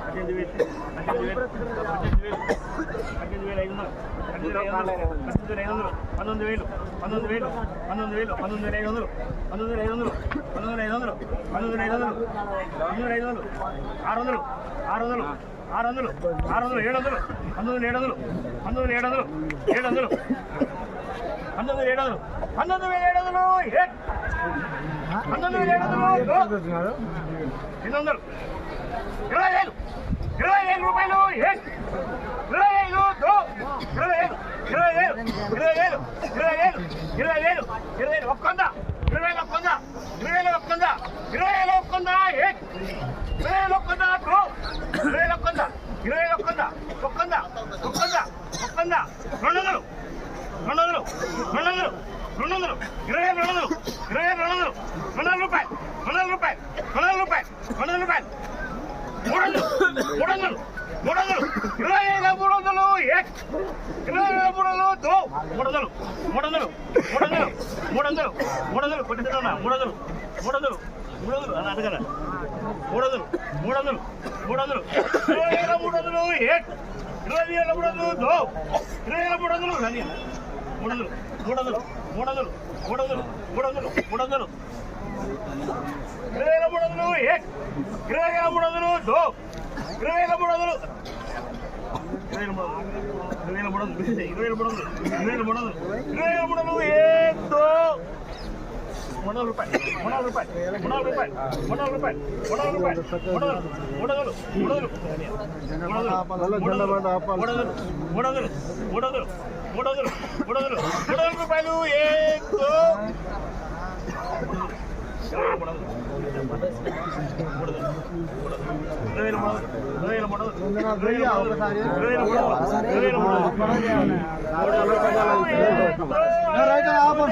పద్దెనిమిది వేలు పద్దెనిమిది వేలు పద్దెనిమిది వేలు ఐదు వందలు పద్దెనిమిది వేల ఐదు వందలు పంతొమ్మిది వేలు పంతొమ్మిది వేలు పంతొమ్మిది వేలు పంతొమ్మిది వేల ఐదు వందలు పంతొమ్మిది వేల ఐదు వందలు పంతొమ్మిది వేల ఐదు వందలు పంతొమ్మిది వేల ఐదు వందలు పంతొమ్మిది వేల ఐదు వందలు ఆరు వందలు ఆరు వందలు ఆరు వందలు ఆరు వందలు ఏడు వందలు పంతొమ్మిది ఏడు వందలు పంతొమ్మిది ఏడు వందలు ఏడు వందలు పంతొమ్మిది ఏడు వందలు పంతొమ్మిది వేల ఏడు వందలు పంతొమ్మిది వేల ఏడు వందలు ఎనిమిది వందలు ఇరవై వేలు ఇరవై వేల రూపాయలు ఏ ఇరవై ఐదు దో ఇరవై వేలు ఇరవై వేలు ఇరవై వేలు ఇరవై వేలు ఇరవై వేలు ఇరవై వేలు ఒక్కొంద ఇరవై ఇరవై వేల ఒక్కొంద ఇరవై ఇరవై వేల ఇరవై వేల ఇరవై వేల ఒక్కొంద రెండు వందలు రెండు వందలు రెండు వందలు రెండు వందలు ఇరవై రెండు వందలు ఇరవై రెండు వందలు రెండు వందల రూపాయలు రెండు వందల రూపాయలు రెండు వందల రూపాయలు రెండు వందల రూపాయలు మూడు వందలు మూడు వందలు మూడు వందలు ఇరవై ఐదు మూడు వందలు ఏ ఇరవై వేల మూడు వందలు దో మూడు వందలు మూడు వందలు మూడు వందలు మూడు వందలు మూడు వందలు కొట్టిస్తున్నా మూడు వందలు మూడు వందలు మూడు వందలు అని అడగరా మూడు వందలు మూడు వందలు మూడు వందలు ఇరవై వేల మూడు వందలు ఏ ఇరవై వేల మూడు వందలు దో ఇరవై వేల మూడు వందలు కానీ మూడు వందలు మూడు వందలు మూడు వందలు మూడు వందలు మూడు వందలు మూడు వందలు ఇరవై వేల మూడు వందలు ఏ ఇరవై వేల మూడు వందలు దో ఇరవై వేల మూడు వందలు ఇరవై వేల మూడు వందలు ఇరవై వేల మూడు వందలు ఇరవై వేల మూడు వందలు ఇరవై వేల మూడు వందలు ఇరవై వేల మూడు వందలు ఏ దో మూడు వందల రూపాయలు మూడు వందల రూపాయలు మూడు వందల రూపాయలు మూడు వందల రూపాయలు మూడు వందల రూపాయలు మూడు వందలు మూడు వందలు మూడు వందలు మూడు వందలు మూడు వందలు మూడు రైట్ ఆపం